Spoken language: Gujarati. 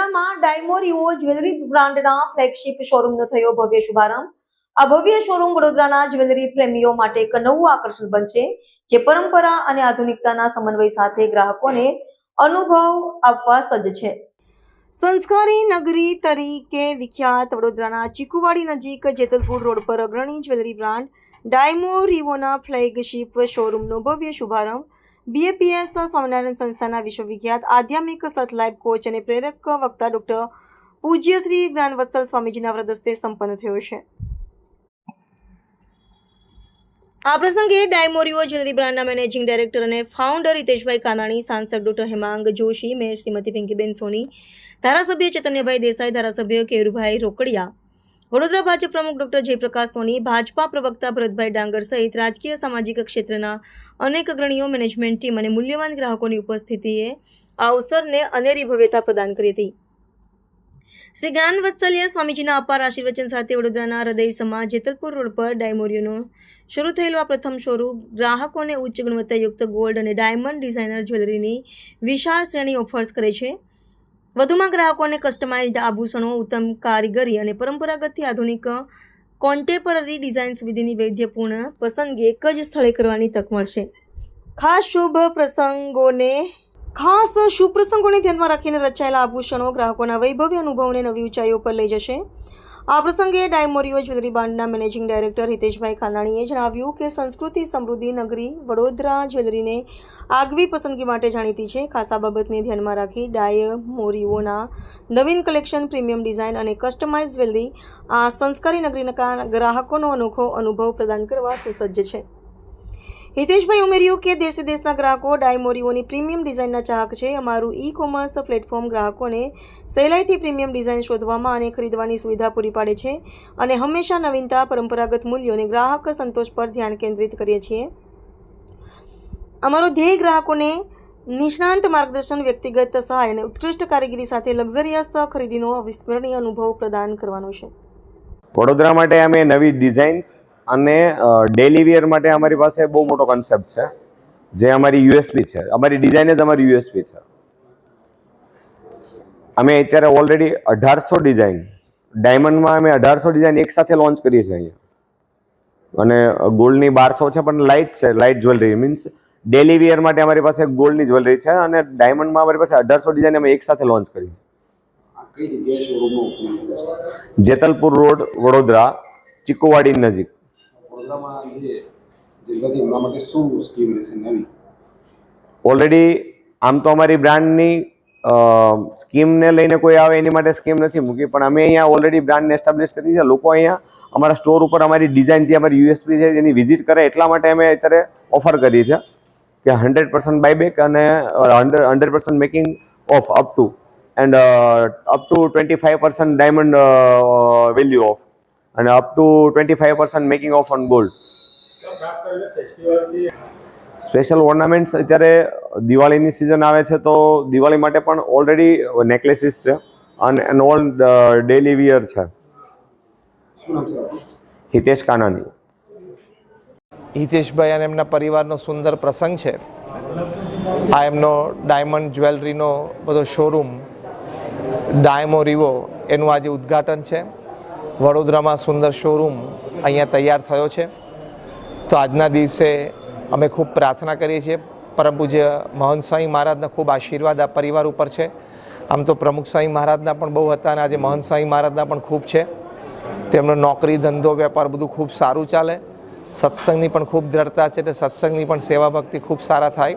વડોદરામાં ડાયમોરિયો જ્વેલરી બ્રાન્ડના ફ્લેગશિપ શોરૂમનો થયો ભવ્ય શુભારંભ. આ ભવ્ય શોરૂમ વડોદરાના જ્વેલરી પ્રેમીઓ માટે એક નવું આકર્ષણ બનશે, જે પરંપરા અને આધુનિકતાના સમન્વય સાથે ગ્રાહકોને અનુભવ આપવા સજ્જ છે. સંસ્કારી નગરી તરીકે વિખ્યાત વડોદરાના ચીકુવાડી નજીક જેતલપુર રોડ પર અગ્રણી જ્વેલરી બ્રાન્ડ ડાયમો રિવોના ફ્લેગશિપ શોરૂમનો ભવ્ય શુભારંભ. બીએપીએસ સ્વામિનારાયણ સંસ્થાના વિશ્વવિખ્યાત આધ્યાત્મિક સત લાઈફ કોચ અને પ્રેરક વક્તા ડોક્ટર પૂજ્ય શ્રી જ્ઞાનવત્સલ સ્વામીજીના વ્રદસ્તે સંપન્ન થયો છે. આ પ્રસંગે ડાયમોરિયો જ્વેલરી બ્રાન્ડના મેનેજિંગ ડાયરેક્ટર અને ફાઉન્ડર હિતેશભાઈ કાનાણી, સાંસદ ડોક્ટર હેમાંગ જોશી, મેયર શ્રીમતી પિંકીબેન સોની, ધારાસભ્ય ચૈતન્યભાઈ દેસાઈ, ધારાસભ્ય કેરુભાઈ રોકડિયા વડોદરા ભાજપ પ્રમુખ ડોક્ટર જયપ્રકાશ સોની, ભાજપા પ્રવક્તા ભરતભાઈ ડાંગર સહિત રાજકીય સામાજિક ક્ષેત્રના અનેક અગ્રણીઓ મેનેજમેન્ટ ટીમ અને મૂલ્યવાન ગ્રાહકોની ઉપસ્થિતિએ આ અવસરને અનેરી ભવ્યતા પ્રદાન કરી હતી. શ્રી જ્ઞાન વત્સલ્ય સ્વામીજીના અપાર આશીર્વચન સાથે વડોદરાના હૃદય સમા જેતલપુર રોડ પર ડાયમોરિયોનો શરૂ થયેલો આ પ્રથમ શોરૂમ ગ્રાહકોને ઉચ્ચ ગુણવત્તાયુક્ત ગોલ્ડ અને ડાયમંડ ડિઝાઇનર જ્વેલરીની વિશાળ શ્રેણી ઓફર્સ કરે છે. વધુમાં ગ્રાહકોને કસ્ટમાઇઝ્ડ આભૂષણો, ઉત્તમ કારીગરી અને પરંપરાગતથી આધુનિક કોન્ટેમ્પરરી ડિઝાઇન સુવિધાની વૈધ્યપૂર્ણ પસંદગી એક જ સ્થળે કરવાની તક મળશે. ખાસ શુભ પ્રસંગોને, ખાસ શુભ પ્રસંગોને ધ્યાનમાં રાખીને રચાયેલા આભૂષણો ગ્રાહકોના વૈભવ્ય અનુભવને નવી ઊંચાઈઓ પર લઈ જશે. આ પ્રસંગે ડાયમોરિયો જ્વેલરી બાંડના મેનેજિંગ ડાયરેક્ટર હિતેશભાઈ ખાનાણીએ જણાવ્યું કે સંસ્કૃતિ સમૃદ્ધિ નગરી વડોદરા જ્વેલરીને આગવી પસંદગી માટે જાણીતી છે. ખાસ બાબતને ધ્યાનમાં રાખી ડાયમોરિયોના નવીન કલેક્શન, પ્રીમિયમ ડિઝાઇન અને કસ્ટમાઇઝ જ્વેલરી આ સંસ્કારી નગરીના ગ્રાહકોનો અનોખો અનુભવ પ્રદાન કરવા સુસજ્જ છે. હિતેશભાઈ ઉમેર્યું કે દેશ દેશના ગ્રાહકો ડાયમોરીઓની પ્રીમિયમ ડિઝાઇનના ચાહક છે. અમારું ઈ કોમર્સ પ્લેટફોર્મ ગ્રાહકોને સહેલાઈથી પ્રીમિયમ ડિઝાઇન શોધવામાં અને ખરીદવાની સુવિધા પૂરી પાડે છે અને હંમેશા નવીનતા, પરંપરાગત મૂલ્યો અને ગ્રાહક સંતોષ પર ધ્યાન કેન્દ્રિત કરીએ છીએ. અમારો ધ્યેય ગ્રાહકોને નિષ્ણાંત માર્ગદર્શન, વ્યક્તિગત સહાય અને ઉત્કૃષ્ટ કારીગરી સાથે લક્ઝરિયસ ખરીદીનો અવિસ્મરણીય અનુભવ પ્રદાન કરવાનો છે. વડોદરા માટે અમે નવી ડિઝાઇન્સ અને ડેલી વેર માટે અમારી પાસે બહુ મોટો કન્સેપ્ટ છે જે અમારી યુએસપી છે. અમારી ડિઝાઇન જ અમારી યુએસપી છે. અમે અત્યારે ઓલરેડી અઢારસો ડિઝાઇન ડાયમંડમાં અમે અઢારસો ડિઝાઇન એક સાથે લોન્ચ કરીએ છીએ અહીંયા. અને ગોલ્ડની બારસો છે પણ લાઇટ છે light jewellery means daily wear માટે અમારી પાસે ગોલ્ડની જ્વેલરી છે અને ડાયમંડમાં અમારી પાસે અઢારસો ડિઝાઇન અમે એક સાથે લોન્ચ કરી જેતલપુર રોડ વડોદરા ચીકુવાડી નજીક. ઓલરેડી આમ તો અમારી બ્રાન્ડની સ્કીમને લઈને કોઈ આવે એની માટે સ્કીમ નથી મૂકી, પણ અમે અહીંયા ઓલરેડી બ્રાન્ડને એસ્ટાબ્લિશ કરી છે. લોકો અહીંયા અમારા સ્ટોર ઉપર અમારી ડિઝાઇન જે અમારી યુએસપી છે એની વિઝિટ કરે એટલા માટે અમે અત્યારે ઓફર કરી છે કે હંડ્રેડ પર્સન્ટ બાયબેક અને hundred percent making off up to and up to twenty five percent diamond value off અને up to twenty five percent making off on gold special ornaments અત્યારે દિવાળીની સિઝન આવે છે તો દિવાળી માટે પણ ઓલરેડી નેકલેસીસ છે અને એન ઓલ ડેલી વિયર છે. છે? હિતેશ કાનાની હિતેશભાઈ અને એમના પરિવારનો સુંદર પ્રસંગ છે. આ એમનો ડાયમંડ જ્વેલરીનો બધો શોરૂમ ડાયમો રિવો એનું આજે ઉદ્ઘાટન છે. વડોદરામાં સુંદર શોરૂમ અહીંયા તૈયાર થયો છે. તો આજના દિવસે અમે ખૂબ પ્રાર્થના કરીએ છીએ. પરમ પૂજ્ય મહંત સ્વામી મહારાજના ખૂબ આશીર્વાદ આ પરિવાર ઉપર છે. આમ તો પ્રમુખ સ્વામી મહારાજના પણ બહુ હતા અને આજે મહંત સ્વામી મહારાજના પણ ખૂબ છે. તેમનો નોકરી, ધંધો, વેપાર બધું ખૂબ સારું ચાલે. સત્સંગની પણ ખૂબ દ્રઢતા છે એટલે સત્સંગની પણ સેવા ભક્તિ ખૂબ સારા થાય.